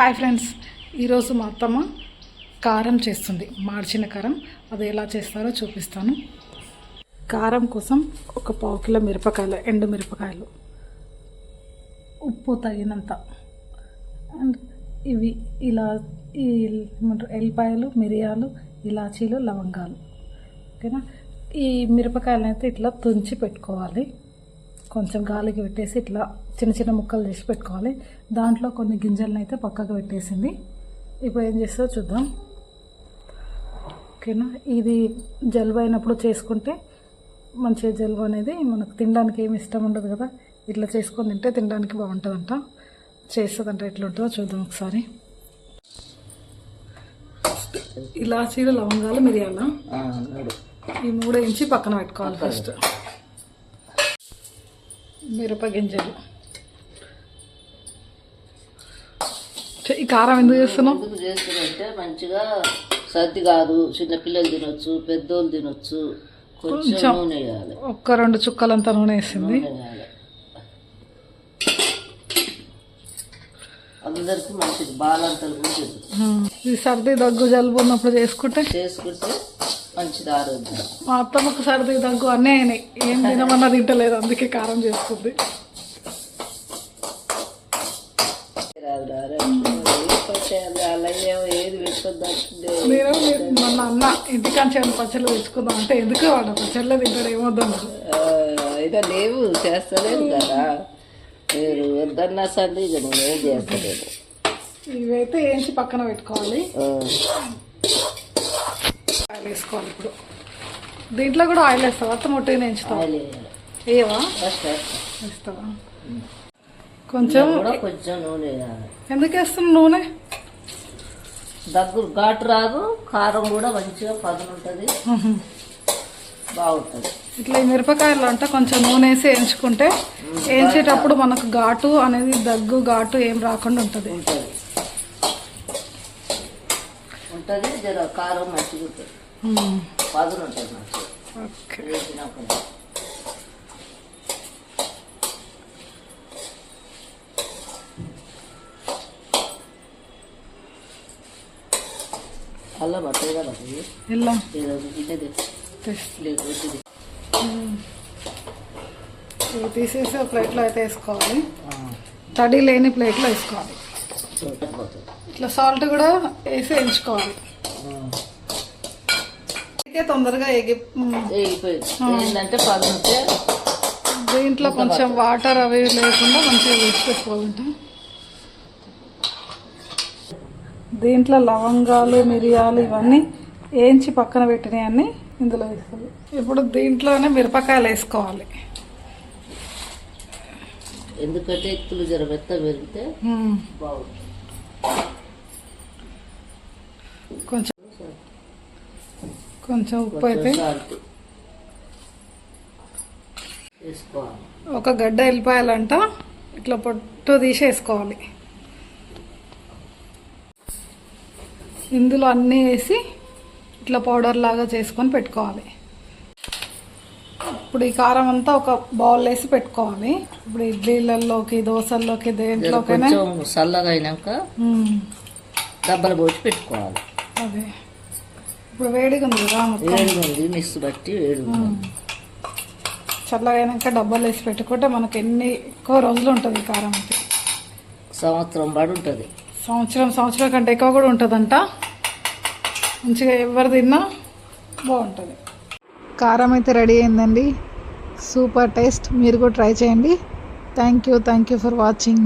Hi friends ఈరోజు మా అత్తమ్మ కారం చేస్తుంది. మార్చిన కారం అది ఎలా చేస్తారో చూపిస్తాను. కారం కోసం ఒక పావు కిలో మిరపకాయలు ఎండు మిరపకాయలు ఉప్పు తగినంత. అండ్ ఇవి ఇలా ఈ ఏమంటారు ఎల్లిపాయలు మిరియాలు ఇలాచీలు లవంగాలు. ఓకేనా? ఈ మిరపకాయలను అయితే ఇట్లా తుంచి పెట్టుకోవాలి. కొంచెం గాలికి పెట్టేసి ఇట్లా చిన్న చిన్న ముక్కలు చేసి పెట్టుకోవాలి. దాంట్లో కొన్ని గింజలను అయితే పక్కకు పెట్టేసింది. ఇప్పుడు ఏం చేస్తుందో చూద్దాం. ఓకేనా? ఇది జలుబు అయినప్పుడు చేసుకుంటే మంచిగా జలుబు అనేది మనకు తినడానికి ఏమి ఇష్టం ఉండదు కదా. ఇట్లా చేసుకొని తింటే తినడానికి బాగుంటుందంట. చేస్తుందంట ఎట్లా ఉంటుందో చూద్దాం ఒకసారి. ఇలాచీలు లవంగాలు మిరియాల? ఈ మూడు ఇంచి పక్కన పెట్టుకోవాలి ఫస్ట్ మిరప గింజలు ఛే, ఈ కారం ఎందుకు చేస్తున్నావు? ఎందుకు మంచిగా సర్ది కాదు. చిన్న పిల్లలు తినొచ్చు పెద్దోళ్ళు తినొచ్చు. కొంచెం. నూనె వేయాలి. ఒక్క రెండు చుక్కలంతా నూనె వేసింది. అందరికి మంచిది. బాలంతలు కూడా. ఉమ్, ఈ సర్ది దగ్గు జలుబు ఉన్నప్పుడు చేసుకుంటే? చేసుకుంటే మంచిది ఆరోగ్యం మా అత్తమ్మకు సర్ది దగ్గు అన్నీ అయినాయి. ఏం తినమన్నా తింటలేదు అందుకే కారం చేస్తుంది. ఏ చేయాలి? నేను మొన్న అన్న ఇంటికాంచి ఏమైనా పచ్చళ్ళు తెచ్చుకుందాం అంటే ఎందుకు వాడు పచ్చళ్ళే తింటాడు ఏమొద్దన్నారు అయితే లేవు చేస్తలేదు కదా మీరు వద్దన్నా సండి ఇక నేనేం చేస్తలేదు ఇవైతే ఏంచి పక్కన పెట్టుకోవాలి. ఆయిల్ వేసుకోవాలి ఇప్పుడు. దీంట్లో కూడా ఆయిల్ వేస్తావా? అత్త ఆయిల్ వేయాలి. ఏవా వేస్తావా? కొంచెం కొంచెం నూనె వేయాలి. ఎందుకు వేస్తున్నావు నూనె? దగ్గర ఘాటు రాదు కారం కూడా మంచిగా పదును ఉంటుంది బాగుంటుంది. ఇట్లా ఈ మిరపకాయలు అంటే కొంచెం నూనె వేసి వేయించుకుంటే వేయించేటప్పుడు మనకు ఘాటు అనేది దగ్గు ఘాటు ఏం రాకుండా ఉంటుంది. ఉంటుంది. కారం మంచిగా ఉంటుంది మ్మ్. ఉంటుంది మంచిగా ఓకే వేసినాక అలా బట్టలు కదా ఇది. ఇలా తీసేసి ప్లేట్లో అయితే వేసుకోవాలి తడి లేని ప్లేట్లో వేసుకోవాలి ఇట్లా సాల్ట్ కూడా వేసి వేయించుకోవాలి అయితే తొందరగా ఎగి ఏంటంటే దీంట్లో కొంచెం వాటర్ అవి లేకుండా మంచిగా వేసి పెట్టుకోవాలంట దీంట్లో లవంగాలు మిరియాలు ఇవన్నీ వేయించి పక్కన పెట్టినవన్నీ ఇందులో వేసుకోవాలి. ఇప్పుడు దీంట్లోనే మిరపకాయలు వేసుకోవాలి. ఎందుకంటే ఎక్కులు జర మెత్త పెరిగితే. బాగుంటుంది కొంచెం కొంచెం ఉప్పు అయితే. ఒక గడ్డ వెళ్ళిపోయాలంట ఇట్లా పొట్టు తీసి వేసుకోవాలి ఇందులో అన్నీ వేసి ఇట్లా పౌడర్ లాగా చేసుకొని పెట్టుకోవాలి. ఇప్పుడు ఈ కారం అంతా ఒక బౌల్ వేసి పెట్టుకోవాలి. ఇప్పుడు ఇడ్లీలలోకి దోశల్లోకి దేంట్లోకైనా కొంచెం చల్లగా అయినాక. డబ్బలు పోసి పెట్టుకోవాలి. అదే. ఇప్పుడు వేడిగా ఉంది కదా మొత్తం. వేడిగా ఉంది మిక్స్ బట్టి వేడిగా ఉంది. చల్లగా అయినాక డబ్బాలు వేసి పెట్టుకుంటే మనకి ఎన్ని ఎక్కువ రోజులు ఉంటుంది కారం సంవత్సరం పడి ఉంటుంది. సంవత్సరం సంవత్సరం కంటే ఎక్కువ కూడా ఉంటుందంట. మంచిగా ఎవరు తిన్నా బాగుంటుంది. కారం అయితే రెడీ అయిందండి. Super taste. మీరు కూడా ట్రై చేయండి. Thank you thank you for watching